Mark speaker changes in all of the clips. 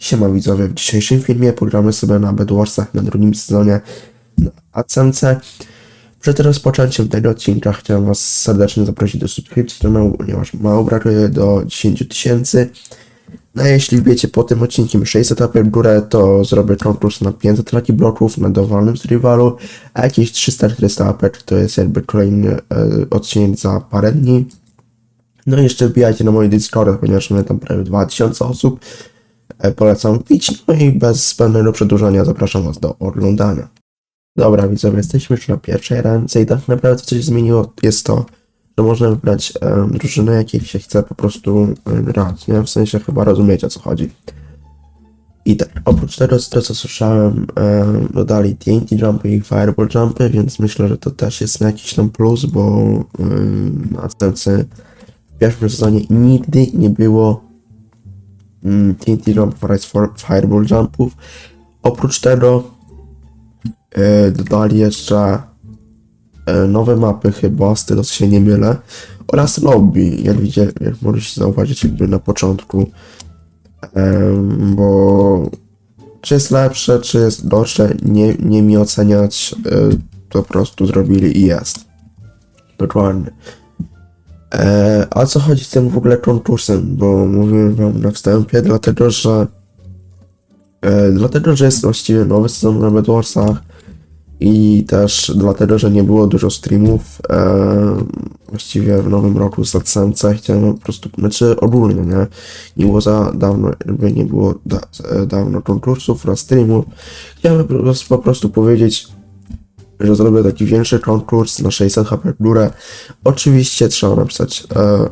Speaker 1: Siema widzowie, w dzisiejszym filmie pogramy sobie na Bedwarsach na drugim sezonie na ACMC. Przed rozpoczęciem tego odcinka chciałem was serdecznie zaprosić do subskrypcji kanału, ponieważ mało brakuje do 10 tysięcy. No a jeśli wiecie po tym odcinkiem 600 łapek w górę, to zrobię konkurs na 500 laki bloków na dowolnym z rivalu, a jakieś 300-400 łapek to jest jakby kolejny e, odcinek za parę dni. No i jeszcze wbijajcie na mój Discord, ponieważ mamy tam prawie 2000 osób. E, Polecam pić, no i bez zbędnego przedłużania zapraszam Was do oglądania. Dobra, widzowie, jesteśmy już na pierwszej ręce i tak naprawdę co się zmieniło jest to, że można wybrać e, drużynę, jakiej się chce po prostu grać, nie? W sensie chyba rozumiecie o co chodzi. I tak, oprócz tego, z tego co słyszałem, dodali TNT jumpy i fireball jumpy, więc myślę, że to też jest jakiś tam plus, bo na następcy w pierwszym sezonie nigdy nie było TNT jumpów oraz fireball jumpów. Oprócz tego e, dodali jeszcze e, nowe mapy chyba, z tego co się nie mylę, oraz lobby, jak widzicie, jak możecie zauważyć jakby na początku, bo czy jest lepsze, czy jest gorsze, nie, nie mi oceniać, e, po prostu zrobili i jest. Dokładnie. E, co chodzi z tym w ogóle konkursem? Bo mówiłem wam na wstępie, dlatego że e, dlatego, że jest właściwie nowy sezon na Bedwarsach i też dlatego, że nie było dużo streamów e, właściwie w nowym roku z AdSense chciałem po prostu, znaczy ogólnie, nie? Nie było za dawno, jakby nie było da, e, dawno konkursów oraz streamów. Chciałem po prostu powiedzieć, że zrobię taki większy konkurs na 600 HP górę. Oczywiście trzeba napisać e,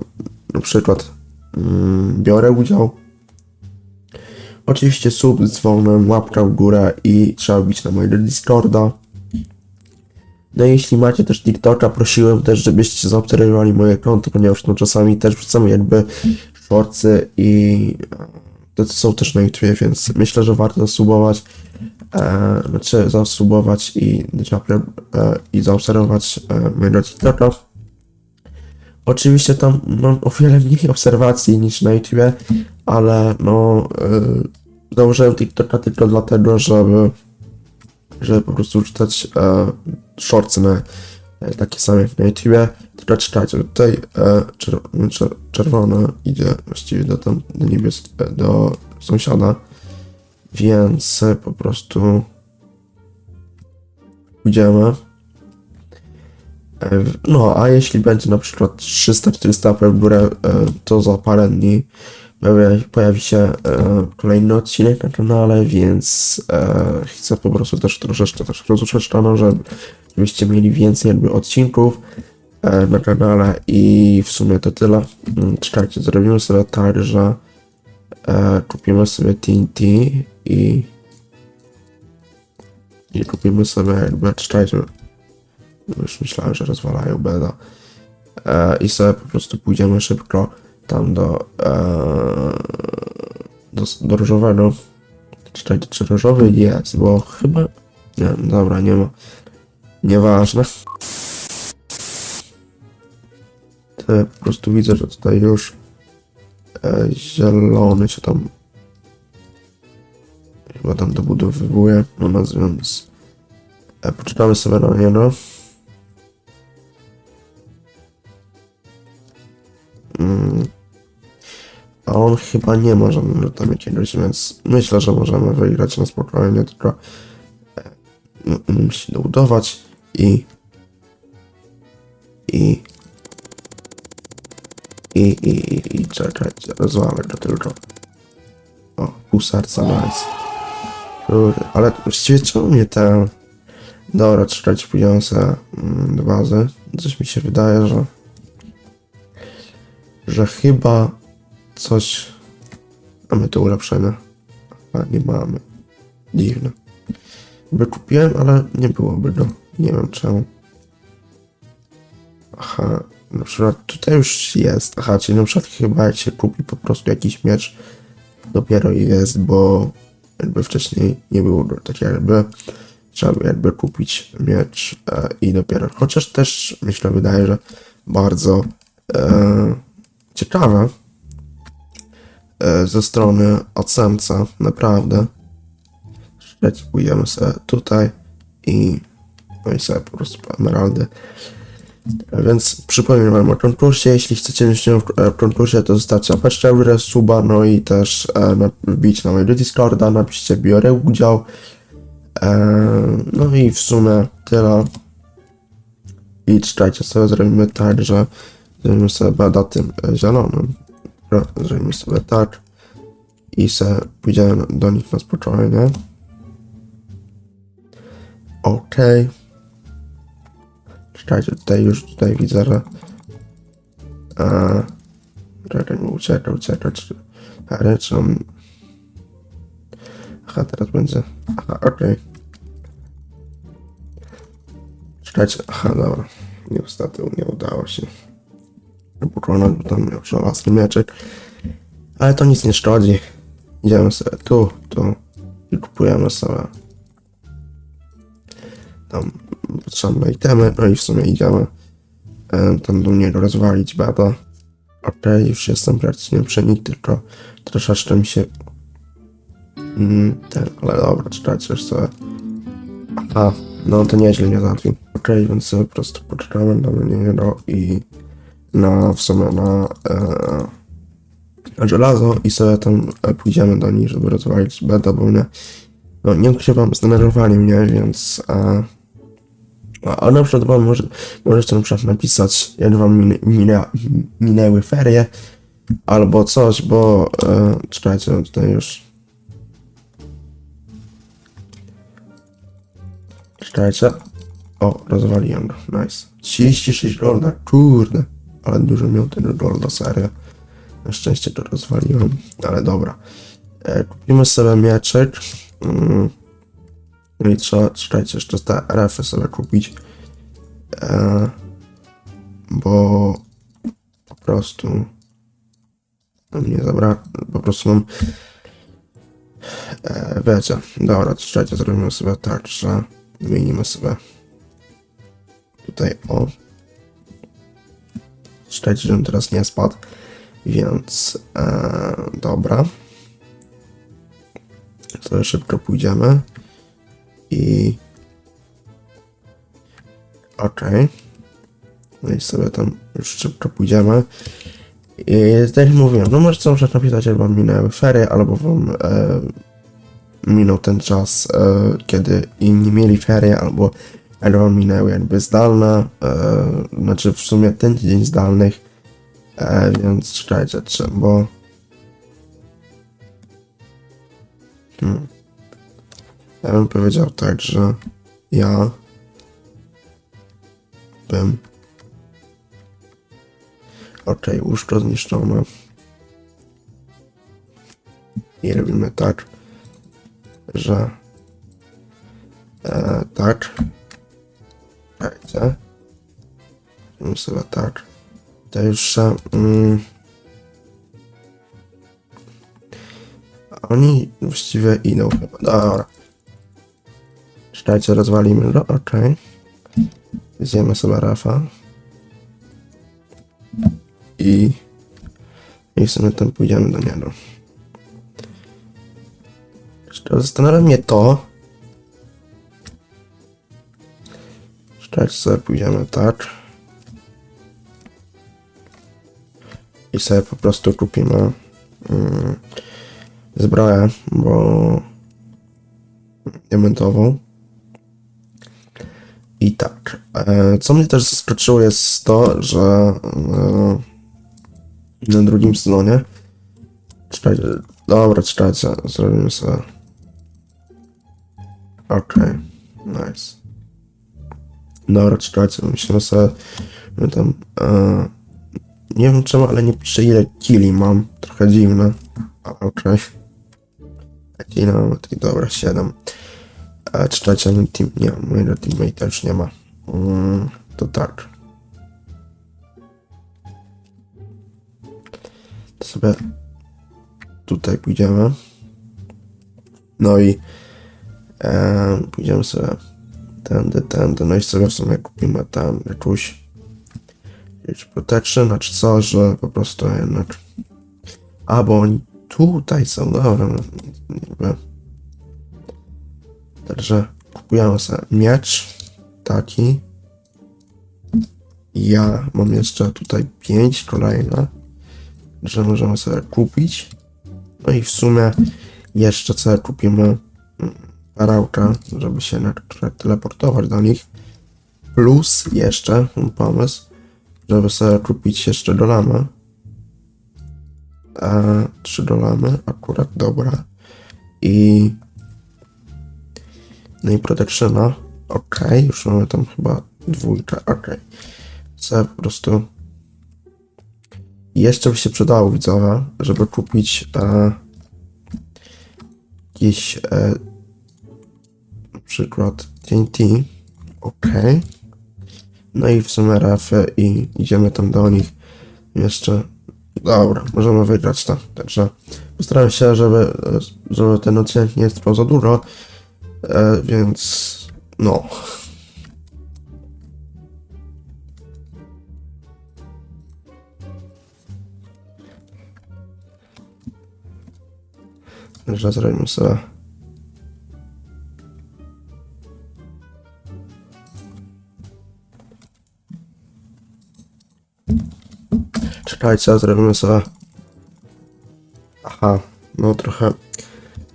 Speaker 1: na przykład mm, biorę udział. Oczywiście sub z dzwonem, łapka w górę i trzeba wbić na mojego Discorda. No i jeśli macie też TikToka, prosiłem też, żebyście zaobserwowali moje konto, ponieważ no czasami też wrzucamy jakby shortsy i są też na YouTube, więc myślę, że warto zasubować, e, znaczy zasubować i, e, i zaobserwować e, mojego TikToka. Oczywiście tam mam o wiele mniej obserwacji niż na YouTube, ale no e, założyłem TikToka tylko dlatego, żeby żeby po prostu czytać e, shortsy na takie same jak na YouTube. Tylko czekajcie, tutaj e, czer, czer, czerwona idzie właściwie do, tam, do niebies, e, do sąsiada, więc e, po prostu pójdziemy. E, No, a jeśli będzie na przykład 300-400 łapek w górę, e, to za parę dni pojawi, się e, kolejny odcinek na kanale, więc e, chcę po prostu też troszeczkę też rozruszać kanał, żeby- żebyście mieli więcej jakby odcinków e, na kanale i w sumie to tyle. Mm, Czekajcie, zrobimy sobie tak, że e, kupimy sobie TNT i i kupimy sobie jakby, czekajcie, już myślałem, że rozwalają beda e, i sobie po prostu pójdziemy szybko tam do, do, do różowego. Czekajcie, czy różowy jest, bo chyba... Nie, dobra, nie ma. Nieważne. To po prostu widzę, że tutaj już e, zielony się tam chyba tam dobudowywuje, no nazywając. E, poczekamy sobie na niego. Mm. A on chyba nie ma żadnego tam jakiegoś, więc myślę, że możemy wygrać na spokojnie, tylko e, no, musi dobudować i i i i i, i czekajcie, rozwalę go tylko. O, pół serca, nice. Kurde, ale właściwie czemu mnie te... Dobra, czekajcie, pójdziemy mm, bazy. Coś mi się wydaje, że że chyba coś mamy tu ulepszenia. A nie mamy. Dziwne. By kupiłem, ale nie byłoby go. Nie wiem czemu. Aha, na przykład tutaj już jest. Aha, czyli na przykład chyba jak się kupi po prostu jakiś miecz, dopiero jest, bo jakby wcześniej nie było go tak jakby. Trzeba by jakby kupić miecz e, i dopiero. Chociaż też myślę, wydaje, że bardzo e, ciekawe, e, ze strony Ocemca, naprawdę. Pójdziemy sobie tutaj i no i sobie po prostu po emeraldy. Więc przypomnę wam o konkursie, jeśli chcecie udział w e, konkursie, to zostawcie łapeczkę w suba, no i też e, wbić na mojego Discorda, napiszcie biorę udział. E, no i w sumie tyle. I czekajcie sobie, zrobimy tak, że zrobimy sobie bada tym e, zielonym. Zrobimy sobie tak. I se pójdziemy do nich na spokojnie. Okej. Czekajcie, tutaj już tutaj widzę, że... A, czekaj, nie ucieka, ucieka, czy... Ale czy. Aha, teraz będzie... Aha, okej. Czekajcie, aha, dobra. Niestety nie udało się pokonać, bo tam miał żelazny mieczek. Ale to nic nie szkodzi. Idziemy sobie tu, tu i kupujemy sobie tam potrzebne itemy, no i w sumie idziemy e, tam do niego rozwalić beta. Okej, już jestem praktycznie przy nich, tylko troszeczkę mi się mm, ten, ale dobra, czekajcie, już sobie Aha, no to nieźle mnie załatwił. Okej, więc sobie po prostu poczekamy na niego i na, w sumie na, e, na żelazo i sobie tam e, pójdziemy do nich, żeby rozwalić beta, bo mnie, no nie ukrywam, zdenerwowali mnie, więc e, a, na przykład wam może, możecie na przykład napisać, jak wam min, minę, minęły ferie, albo coś, bo e, czekajcie, tutaj już Czekajcie. O, rozwaliłem go. Nice. 36 golda. Kurde. Ale dużo miał tego golda, serio. Na szczęście to rozwaliłem. Ale dobra. E, kupimy sobie mieczek. Mm. No i trzeba, czekajcie, jeszcze te RF-y sobie kupić. E, bo po prostu nam nie zabra... Po prostu mam... E, wiecie, dobra, czekajcie, zrobimy sobie tak, że wymienimy sobie tutaj o czekajcie, żebym teraz nie spadł więc e, dobra. Sobie szybko pójdziemy i okej no i sobie tam już szybko pójdziemy i tak jak mówiłem, no możecie na przykład napisać, wam minęły ferie, albo wam e, minął ten czas, e, kiedy inni mieli ferie, albo wam minęły jakby zdalne, e, znaczy w sumie ten dzień zdalnych, e, więc czekajcie, bo hmm. Ja bym powiedział tak, że ja bym okej, łóżko zniszczone i robimy tak, że e, tak. Czekajcie. Zrobimy sobie tak. To już e, mm, oni właściwie idą chyba. Dobra. Czekajcie, rozwalimy go. Okej. Zjemy sobie Rafa. I i sobie tam pójdziemy do niego. Zastanawia mnie to. Czekajcie sobie, pójdziemy tak. I sobie po prostu kupimy mm, zbroję, bo diamentową. I tak. E, co mnie też zaskoczyło jest to, że e, na drugim sezonie. Czekajcie. Dobra, czekajcie. Zrobimy sobie. Okej. Nice. Dobra, czekajcie. Myślę sobie, tam. E, nie wiem czemu, ale nie piszę ile kili mam. Trochę dziwne. Okej. Okay. Ile mamy tutaj? Dobra, 7. E, czekajcie, mój team. Nie, mojego teammate już nie ma. Mm, to tak. To sobie tutaj pójdziemy. No i e, pójdziemy sobie tędy, tędy. No i sobie w sumie kupimy tam jakąś jakąś protection, znaczy co, że po prostu jednak albo oni tutaj są, dobra. no, Niby. Także kupujemy sobie miecz taki. Ja mam jeszcze tutaj 5 kolejne, że możemy sobie kupić. No i w sumie jeszcze sobie kupimy mm, perełkę, żeby się teleportować do nich. Plus jeszcze pomysł, żeby sobie kupić jeszcze dolamy. E, trzy dolamy, akurat dobra. I no i protectiona. Ok, już mamy tam chyba dwójkę. Ok. Sobie po prostu jeszcze by się przydało widzowie, żeby kupić e, jakiś e, na przykład TNT. Ok. No i w sumie rafy i idziemy tam do nich jeszcze. Dobra, możemy wygrać to. Także postaram się, żeby, żeby ten odcinek nie trwał za dużo. E, więc no. Także zrobimy sobie. Czekajcie, zrobimy sobie. Aha, no trochę.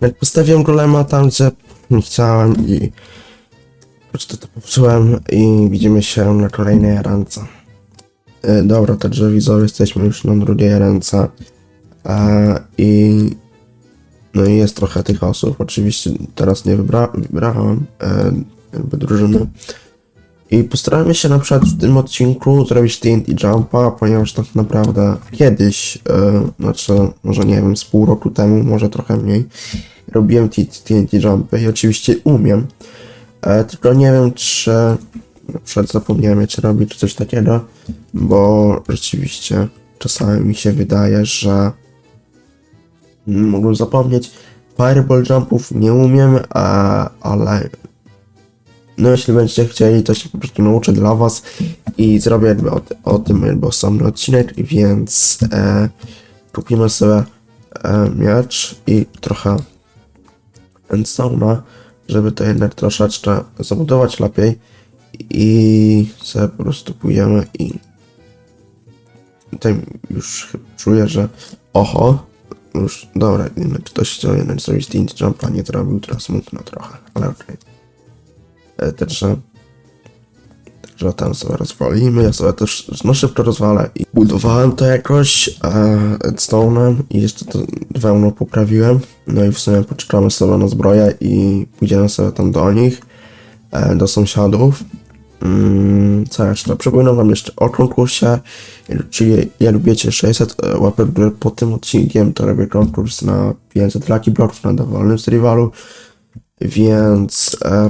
Speaker 1: Jak postawiłem golema tam, gdzie nie chciałem i po prostu to popsułem i widzimy się na kolejnej ręce. E, dobra, także widzowie, jesteśmy już na drugiej ręce. E, I no i jest trochę tych osób. Oczywiście teraz nie wybra wybrałem e, jakby drużyny. I postaramy się na przykład w tym odcinku zrobić TNT Jumpa, ponieważ tak naprawdę kiedyś, e, znaczy może nie wiem, z pół roku temu, może trochę mniej, robiłem TNT Jumpy i oczywiście umiem. E, tylko nie wiem, czy na przykład zapomniałem czy robić czy coś takiego, bo rzeczywiście czasami mi się wydaje, że mogłem zapomnieć. Fireball jumpów nie umiem, a, ale no jeśli będziecie chcieli, to się po prostu nauczę dla was i zrobię jakby o, o tym jakby osobny odcinek, więc e, kupimy sobie e, miecz i trochę endstone'a, żeby to jednak troszeczkę zabudować lepiej i sobie po prostu pójdziemy i tutaj już czuję, że oho, już dobra, jednak ktoś chciał jednak zrobić zdjęcie jumpa, nie zrobił, teraz smutno trochę, ale okej. E, Także Także tam sobie rozwalimy, ja sobie też no szybko rozwalę i budowałem to jakoś e, stone'em i jeszcze to wełną poprawiłem. No i w sumie poczekamy sobie na zbroję i pójdziemy sobie tam do nich, e, do sąsiadów. Mm, co jeszcze? Przypominam wam jeszcze o konkursie, czyli jak lubicie 600 e, łapek pod tym odcinkiem, to robię konkurs na 500 Lucky Blocków na dowolnym z rivalu, więc e,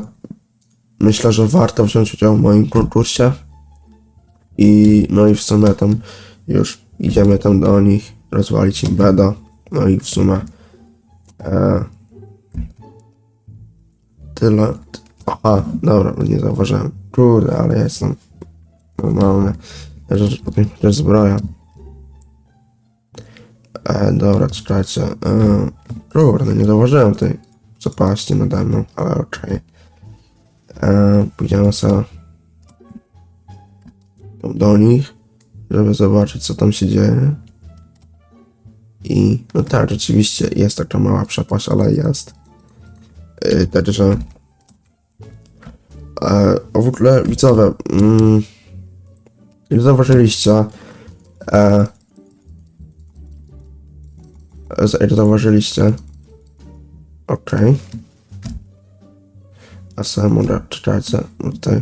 Speaker 1: myślę, że warto wziąć udział w moim konkursie. I no i w sumie tam już idziemy tam do nich, rozwalić im beda. No i w sumie e, tyle. Aha, dobra, nie zauważyłem. Kurde, ale ja jestem normalny. Że potem też zbroja. E, dobra, czekajcie. E, kurde, nie zauważyłem tej zapaści nade mną, ale okej. E, pójdziemy do nich, żeby zobaczyć co tam się dzieje. I no tak, rzeczywiście jest taka mała przepaść, ale jest. E, także e, o w ogóle widzowie, mm, jak zauważyliście, e, zauważyliście, okej. A sam może czekajcie, no tutaj.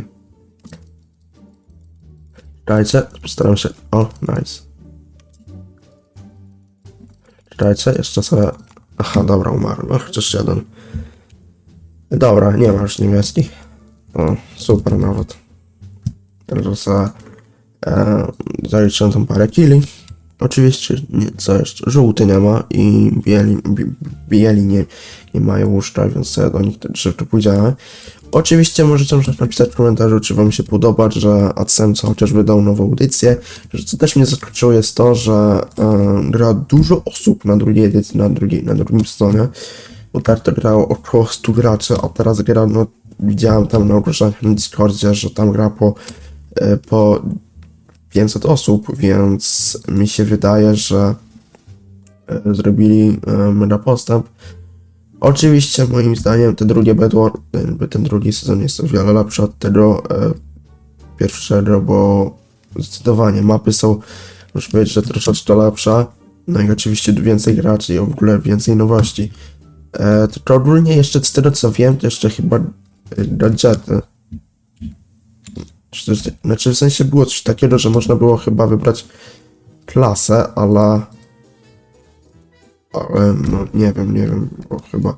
Speaker 1: Czekajcie, postaram się. O, nice. Czekajcie, jeszcze sobie. Aha, dobra, umarł. No, chociaż jeden. Dobra, nie ma już niebieskich. O, super nawet. Także sobie e, zaliczyłem tam parę killi. Oczywiście, nie, co jeszcze? Żółty nie ma i bieli, bi, bieli nie, nie mają łuszcza, więc sobie do nich też szybko pójdziemy. Oczywiście możecie też napisać w komentarzu, czy wam się podoba, że AdSense chociaż wydał nową audycję. Co też mnie zaskoczyło jest to, że e, gra dużo osób na drugiej edycji, na, drugiej, na drugim stronie. Bo tak to grało około 100 graczy, a teraz gra, no widziałem tam na ogłoszeniach na Discordzie, że tam gra po, e, po 500 osób, więc mi się wydaje, że e, zrobili e, mega postęp. Oczywiście moim zdaniem ten drugi Bedwar, ten, ten drugi sezon jest o wiele lepszy od tego e, pierwszego, bo zdecydowanie mapy są, muszę powiedzieć, że troszeczkę lepsze. No i oczywiście więcej graczy i w ogóle więcej nowości. E, tylko ogólnie jeszcze z tego co wiem, to jeszcze chyba gadżety. Znaczy w sensie było coś takiego, że można było chyba wybrać klasę, ale... Ale no nie wiem, nie wiem, bo chyba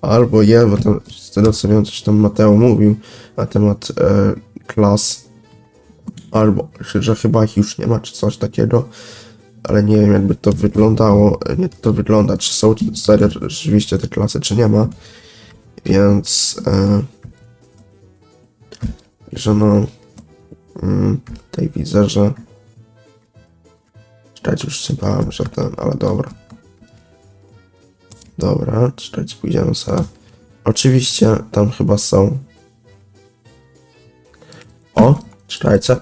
Speaker 1: albo je, bo tam z tego co wiem, coś tam Mateo mówił na temat e, klas, albo że, chyba ich już nie ma, czy coś takiego, ale nie wiem jakby to wyglądało, nie to wygląda, czy są serio rzeczywiście te klasy, czy nie ma, więc e, że no mm, tutaj widzę, że Czekajcie, już się bałem, że ten, ale dobra. Dobra, czekajcie, pójdziemy sobie. Oczywiście tam chyba są. O, czekajcie.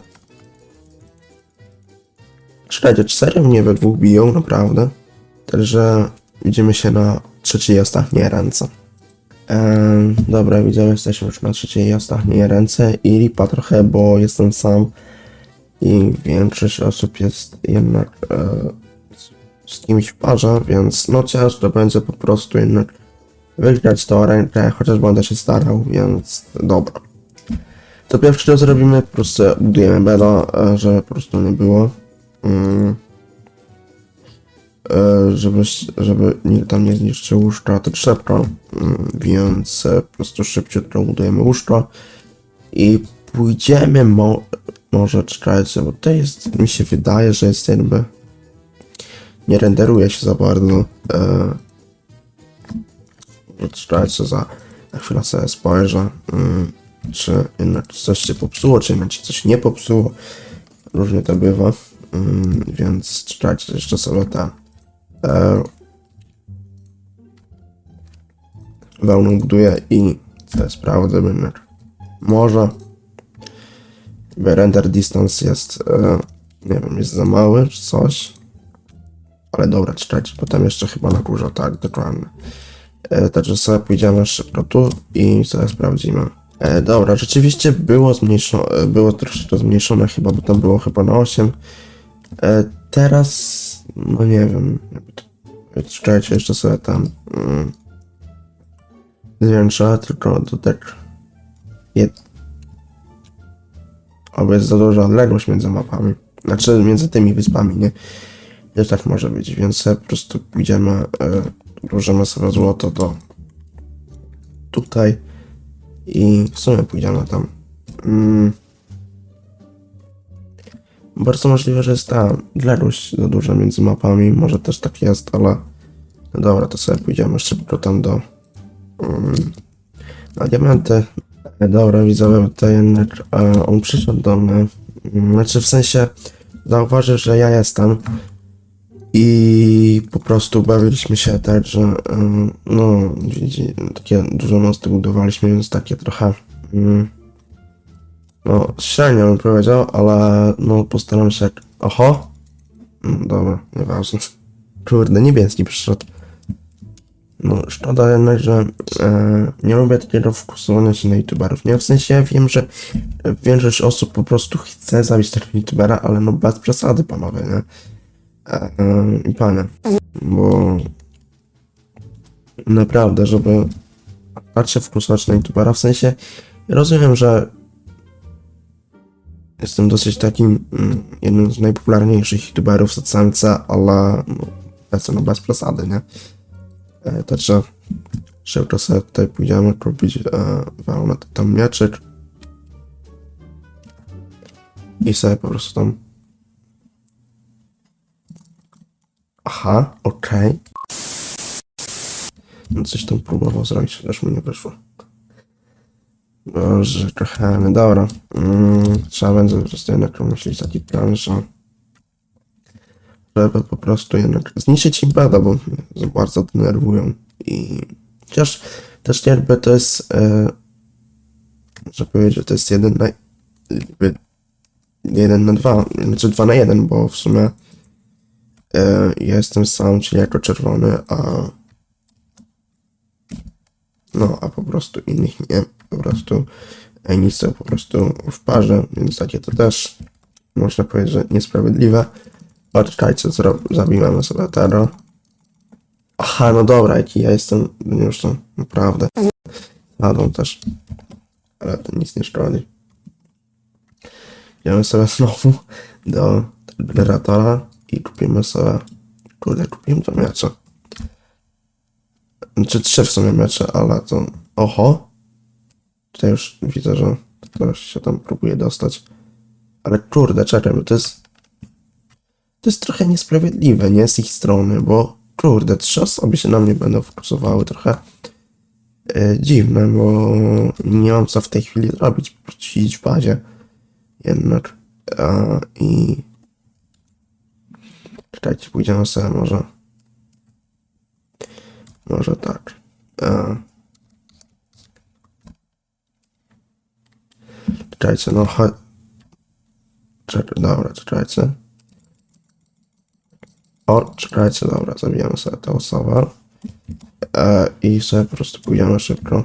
Speaker 1: Czekajcie, czy serio mnie we dwóch biją, naprawdę? Także widzimy się na trzeciej i ostatniej ręce. Dobra, widzę, jesteśmy już na trzeciej i ostatniej ręce i lipa trochę, bo jestem sam i większość osób jest jednak e, z, z kimś w parze, więc no ciężko będzie po prostu jednak wygrać tą rękę, chociaż będę się starał, więc dobra. To pierwsze co zrobimy, po prostu budujemy beda, e, żeby po prostu nie było. Mm. E, żeby, żeby nikt tam nie zniszczył łóżka, to trzeba, mm, więc e, po prostu szybciutko budujemy łóżko i pójdziemy mo może czekajcie, bo to jest, mi się wydaje, że jest jakby nie renderuje się za bardzo e, czekajcie za chwilę sobie spojrzę mm, czy jednak coś się popsuło, czy jednak się coś nie popsuło. Różnie to bywa mm, więc czekajcie jeszcze sobie ten e, wełną buduję i te sprawdzę jednak może render distance jest, e, nie wiem, jest za mały czy coś. Ale dobra, czekajcie, potem jeszcze chyba na górze, tak, dokładnie. E, także sobie pójdziemy szybko tu i sobie sprawdzimy. E, dobra, rzeczywiście było zmniejszone, było troszeczkę zmniejszone chyba, bo tam było chyba na 8. E, teraz, no nie wiem, czekajcie, jeszcze sobie tam mm, zwiększę, tylko to tak jed, albo jest za duża odległość między mapami. Znaczy między tymi wyspami, nie? Też tak może być, więc po prostu pójdziemy, e, sobie złoto do tutaj i w sumie pójdziemy tam. Mm. Bardzo możliwe, że jest ta odległość za duża między mapami, może też tak jest, ale no dobra, to sobie pójdziemy szybko tam do mm, na diamenty. Dobra, widzowie, tutaj jednak e, on przyszedł do mnie. Mm, Znaczy w sensie zauważył, że ja jestem. I po prostu bawiliśmy się tak, że e, no, widzi, takie dużo mosty budowaliśmy, więc takie trochę mm, no, średnio bym powiedział, ale no postaram się jak... Oho! Mm, Dobra, nieważne. Kurde, niebieski przyszedł. No, szkoda jednak, że e, nie lubię takiego fokusowania się na youtuberów. Nie, w sensie ja wiem, że większość osób po prostu chce zabić takiego youtubera, ale no bez przesady, panowie, nie? E, e, I panie, bo naprawdę, żeby tak się fokusować na youtubera, w sensie rozumiem, że jestem dosyć takim mm, jednym z najpopularniejszych youtuberów z CMC, ale no, no bez przesady, nie? E, Także szybko sobie tutaj pójdziemy kupić e, tam mieczyk. I sobie po prostu tam Aha, okej. No coś tam próbował zrobić, też mu nie wyszło. Boże, trochę, no dobra. Mm, trzeba będzie po prostu jednak myśleć taki plan, że żeby po prostu jednak zniszczyć im bada, bo bardzo denerwują. I chociaż też jakby to jest, e, że powiedzieć, że to jest jeden na jakby jeden na dwa, znaczy dwa na jeden, bo w sumie e, ja jestem sam, czyli jako czerwony, a no, a po prostu innych nie, po prostu inni są po prostu w parze, więc takie to też można powiedzieć, że niesprawiedliwe. Poczekajcie, zro- zabijamy sobie tero. Aha, no dobra, jaki ja jestem, no już to naprawdę. Jadą też, ale to nic nie szkodzi. Idziemy sobie znowu do generatora i kupimy sobie, kurde, kupimy to miecze. Znaczy trzy w sumie mecze, ale to, oho. Tutaj już widzę, że ktoś się tam próbuje dostać. Ale kurde, czekaj, bo to jest, to jest trochę niesprawiedliwe, nie z ich strony, bo kurde, trzy osoby się na mnie będą fokusowały, trochę e, dziwne, bo nie mam co w tej chwili zrobić, siedzieć w bazie jednak a, i czekajcie, pójdziemy sobie może może tak a, czekajcie, no chodź czekaj, dobra, czekajcie o, czekajcie, dobra, zabijamy sobie tę osobę e, i sobie po prostu pójdziemy szybko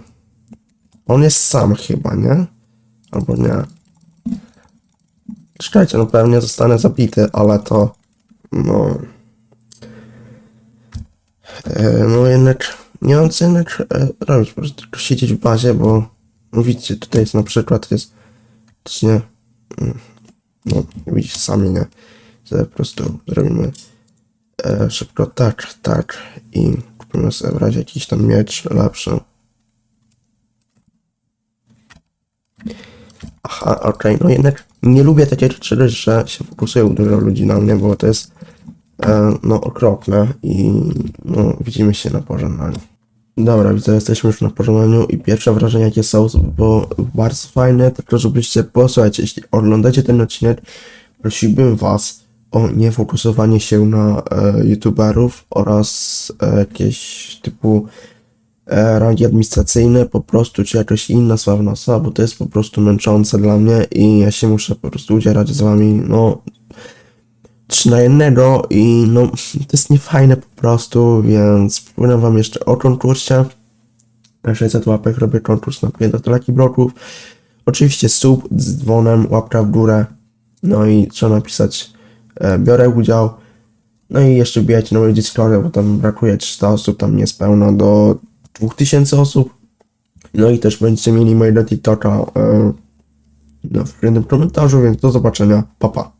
Speaker 1: on jest sam chyba, nie? Albo nie Czekajcie, no pewnie zostanę zabity, ale to. No. E, no jednak. Nie mam co jednak e, robić, po prostu tylko siedzieć w bazie, bo. Widzicie, tutaj jest na przykład jest. Też nie. mm, No, widzicie sami, nie? Że po prostu zrobimy e, szybko tak, tak i kupimy sobie w razie jakiś tam miecz lepszy. Aha, okej, no jednak nie lubię takiej rzeczy, że się fokusują dużo ludzi na mnie, bo to jest no okropne i no widzimy się na pożegnaniu. Dobra, widzę, jesteśmy już na pożegnaniu i pierwsze wrażenia jakie są, bo bardzo fajne, tylko żebyście posłuchajcie, jeśli oglądacie ten odcinek, prosiłbym was o niefokusowanie się na e, youtuberów oraz e, jakieś typu e, rangi administracyjne po prostu, czy jakaś inna sławna osoba, bo to jest po prostu męczące dla mnie i ja się muszę po prostu udzierać z wami, no trzy na jednego i no to jest niefajne po prostu, więc przypominam wam jeszcze o konkursie. Na 600 łapek robię konkurs na 5 laki bloków. Oczywiście sub z dzwonem, łapka w górę. No i trzeba napisać e, biorę udział. No i jeszcze wbijajcie na mój Discord, bo tam brakuje 300 osób, tam niespełna do 2000 osób. No i też będziecie mieli mojego TikToka e, no, w jednym komentarzu, więc do zobaczenia. Pa, pa.